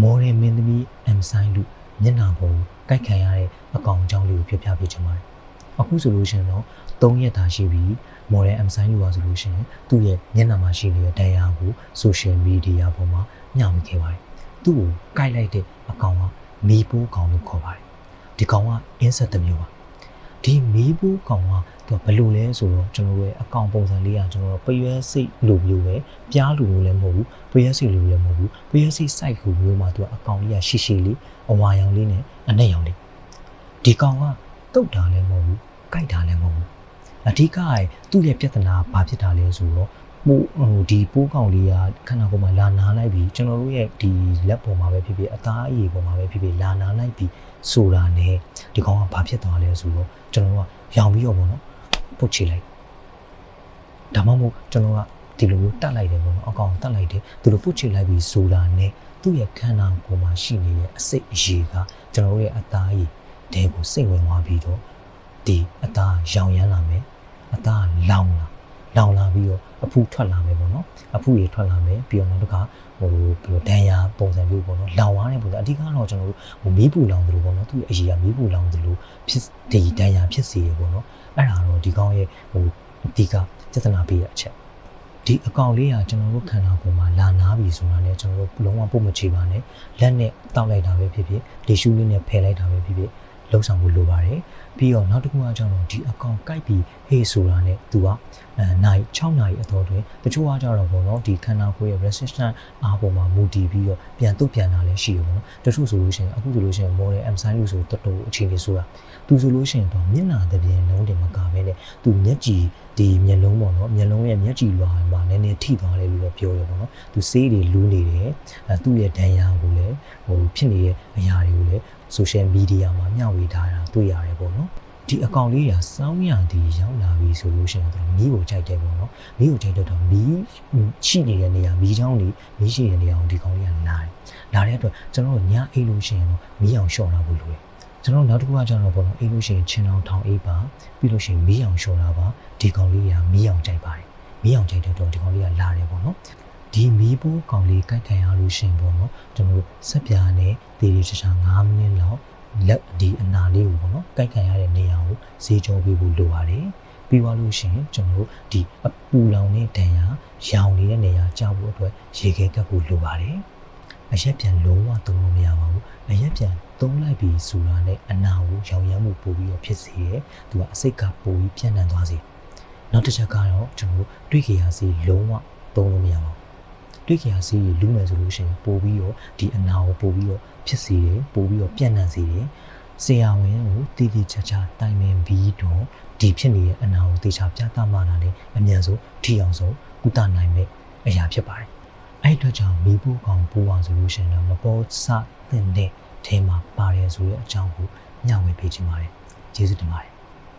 မော်ဒယ်မင်းသမီးအမ်ဆိုင်လူမျက်နှာပေါ်ကိုကိုက်ခံရတဲ့အကောင်အကြောင်းလေးကိုပြပြပေးချင်ပါတယ်အခုဆိုလို့ရှိရင်တော့3ရက်သာရှိပြီမော်ဒယ်အမ်ဆိုင်လူပါဆိုလို့ရှိရင်သူ့ရဲ့မျက်နှာမှာရှိနေတဲ့တရားကို social media ပေါ်မှာမျှဝေခဲ့ပါတယ်သူ့ကိုကိုက်လိုက်တဲ့အကောင်ကမီပိုးကောင်လို့ခေါ်ပါတယ်ဒီကောင်ကအင်းဆက်တစ်မျိုးပါဒီမီးဘူးကောင်က သူကဘယ်လိုလဲဆိုတော့ကျွန်တော်တို့ရဲ့အကောင်ပုံစံလေးကကျွန်တော်တို့ပရွဲစိတ်လိုမျိုးပဲပြားလိုမျိုးလည်းမဟုတ်ဘူးပရွဲစိတ်လိုလည်းမဟုတ်ဘူးပရွဲစိတ် site ကိုမျိုးမှာသူကအကောင်လေးကရှိရှိလေးအဝါရောင်လေးနဲ့အနဲ့ရောင်လေးဒီကောင်ကတုတ်တာလည်းမဟုတ်ဘူးကြိုက်တာလည်းမဟုတ်ဘူးအဓိကကသူ့ရဲ့ပြဿနာဘာဖြစ်တာလဲဆိုတော့ ပိုးဟိုဒီပိုးကောင်လေးကခန္ဓာကိုယ်မှာလာနာလိုက်ပြီးကျွန်တော်တို့ရဲ့ဒီလက်ပေါ်မှာပဲဖြစ်ဖြစ်အသားအရည်ပေါ်မှာပဲဖြစ်ဖြစ်လာနာလိုက်ပြီးဆိုတာ ਨੇ ဒီကောင်ကဘာဖြစ်သွားလဲဆိုတော့ကျွန်တော်တို့ကရောင်ပြီးတော့ပေါ့နော်ပုတ်ချလိုက်ဒါမှမဟုတ်ကျွန်တော်ကဒီလိုမျိုးတတ်လိုက်တယ်ပေါ့နော်အကောင်တတ်လိုက်တယ်သူတို့ပုတ်ချလိုက်ပြီးဆိုတာ ਨੇ သူ့ရဲ့ခန္ဓာကိုယ်မှာရှိနေတဲ့အစိတ်အရေကကျွန်တော်တို့ရဲ့အသားအရည်တဲကိုစိတ်ဝင်သွားပြီးတော့ဒီအသားရောင်ရမ်းလာမယ်အသားလောင်လာ လောင်လာပြီးတော့အဖူထွက်လာမယ်ပေါ့နော်အဖူတွေထွက်လာမယ်ပြီးတော့နောက်တစ်ခါဟိုဘယ်လိုဒဏ်ရာပုံစံမျိုးပေါ့နော်လောင်သွားတဲ့ပုံစံအဓိကတော့ကျွန်တော်တို့ဟိုမီးပူလောင်သလိုပေါ့နော်သူ့ရဲ့အရေးကမီးပူလောင်သလိုဖြစ်ဒီဒဏ်ရာဖြစ်စေရပေါ့နော်အဲ့ဒါတော့ဒီကောင်းရဲ့ဟိုအဓိကပြဿနာပေးရအချက်ဒီအကောင်လေးကကျွန်တော်တို့ခန္ဓာကိုယ်မှာလာနာပြီဆိုတာနဲ့ကျွန်တော်တို့လုံးဝပုံမချေပါနဲ့လက်နဲ့တောက်လိုက်တာပဲဖြစ်ဖြစ်ဒီရှူးလေးနဲ့ဖယ်လိုက်တာပဲဖြစ်ဖြစ် လှုပ်ဆောင်ဖို့လိုပါတယ်ပြီးတော့နောက်တစ်ခုကကျတော့ဒီအကောင်ကိုက်ပြီးဟေးဆိုတာနဲ့သူကအဲနိုင်6နိုင်အတော်တွင်တချို့ကကြတော့ပေါ့နော်ဒီခန္ဓာကိုယ်ရဲ့ resistance အားပေါ်မှာမူတည်ပြီးတော့ပြန်တုတ်ပြန်တာလည်းရှိရပေါ့နော်တချို့ဆိုလို့ရှိရင်အခုဆိုလို့ရှိရင် model M sign လို့ဆိုတော်တော်အခြေအနေဆိုတာသူဆိုလို့ရှိရင်တော့မျက်နှာတစ်ပြင်လုံးတင်မကပဲနဲ့သူမျက်ကြည်ဒီမျက်လုံးပေါ့နော်မျက်လုံးရဲ့မျက်ကြည်လွှာမှာနည်းနည်းထိသွားတယ်လို့ပြောရပေါ့နော်သူဆေးတွေလူးနေတယ်အဲသူ့ရဲ့ဒဏ်ရာကိုလည်းဟိုဖြစ်နေတဲ့အရာတွေကိုလည်း social media မှာမျှဝေထားတာတွေ့ရတယ်ပေါ့နော်ဒီအကောင့်လေးကစောင်းရတီရောက်လာပြီဆိုလို့ရှိရင်တော့မီးကိုကြိုက်တယ်ပေါ့နော်မီးကိုကြိုက်တော့မီးရှိနေတဲ့နေရာမီးချောင်းတွေမီးရှိတဲ့နေရာကိုဒီကောင်လေးကနားတယ်နားတဲ့အတွက်ကျွန်တော်တို့ညအိတ်လို့ရှိရင်တော့မီးအောင်လျှော့လာဖို့လိုတယ်ကျွန်တော်နောက်တစ်ခုကကျတော့ပေါ့နော်အိတ်လို့ရှိရင်ချင်းအောင်ထောင်အိတ်ပါပြီးလို့ရှိရင်မီးအောင်လျှော့လာပါဒီကောင်လေးကမီးအောင်ကြိုက်ပါတယ်မီးအောင်ကြိုက်တဲ့တော့ဒီကောင်လေးကလာတယ်ပေါ့နော် ဒီမီးပိုးကောင်လေးကြိုက်ခံရလို့ရှင်ပေါ့နော်ကျွန်တော်တို့ဆက်ပြားနဲ့တေးတေးချာချာ9မိနစ်လောက်လက်ဒီအနာလေးကိုပေါ့နော်ကြိုက်ခံရတဲ့နေရာကိုဈေးကြောပေးဖို့လိုပါတယ်ပြီးသွားလို့ရှိရင်ကျွန်တော်တို့ဒီအပူလောင်တဲ့ဒဏ်ရာရောင်နေတဲ့နေရာကြောက်ဖို့အတွက်ရေခဲကပ်ဖို့လိုပါတယ်အရက်ပြန်လုံးဝသုံးလို့မရပါဘူးအရက်ပြန်သုံးလိုက်ပြီးဆိုတာနဲ့အနာကိုရောင်ရမ်းမှုပို့ပြီးတော့ဖြစ်စေတယ်သူကအစိတ်ကပို့ပြီးပြန့်နှံ့သွားစေနောက်တစ်ချက်ကတော့ကျွန်တော်တို့တွေ့ကြရစီလုံးဝသုံးလို့မရပါဘူး တွေ့ကြရစီလူမယ်ဆိုလို့ရှိရင်ပို့ပြီးတော့ဒီအနာကိုပို့ပြီးတော့ဖြစ်စေတယ်ပို့ပြီးတော့ပြန့်နှံ့စေတယ်ဆရာဝန်ကိုတည်တည်ချာချာတိုင်ပင်ပြီးတော့ဒီဖြစ်နေတဲ့အနာကိုတေချာပြသမှလာတယ်အမြန်ဆုံးထိအောင်ဆုံးကုသနိုင်မယ့်အရာဖြစ်ပါတယ်အဲ့အတွက်ကြောင့်မိဖို့ကောင်ပိုးပါဆိုလို့ရှိရင်တော့မပေါ်စသင့်တဲ့အဲမှာပါတယ်ဆိုတဲ့အကြောင်းကိုညှဝေပေးခြင်းပါတယ်ကျေးဇူးတင်ပါတယ်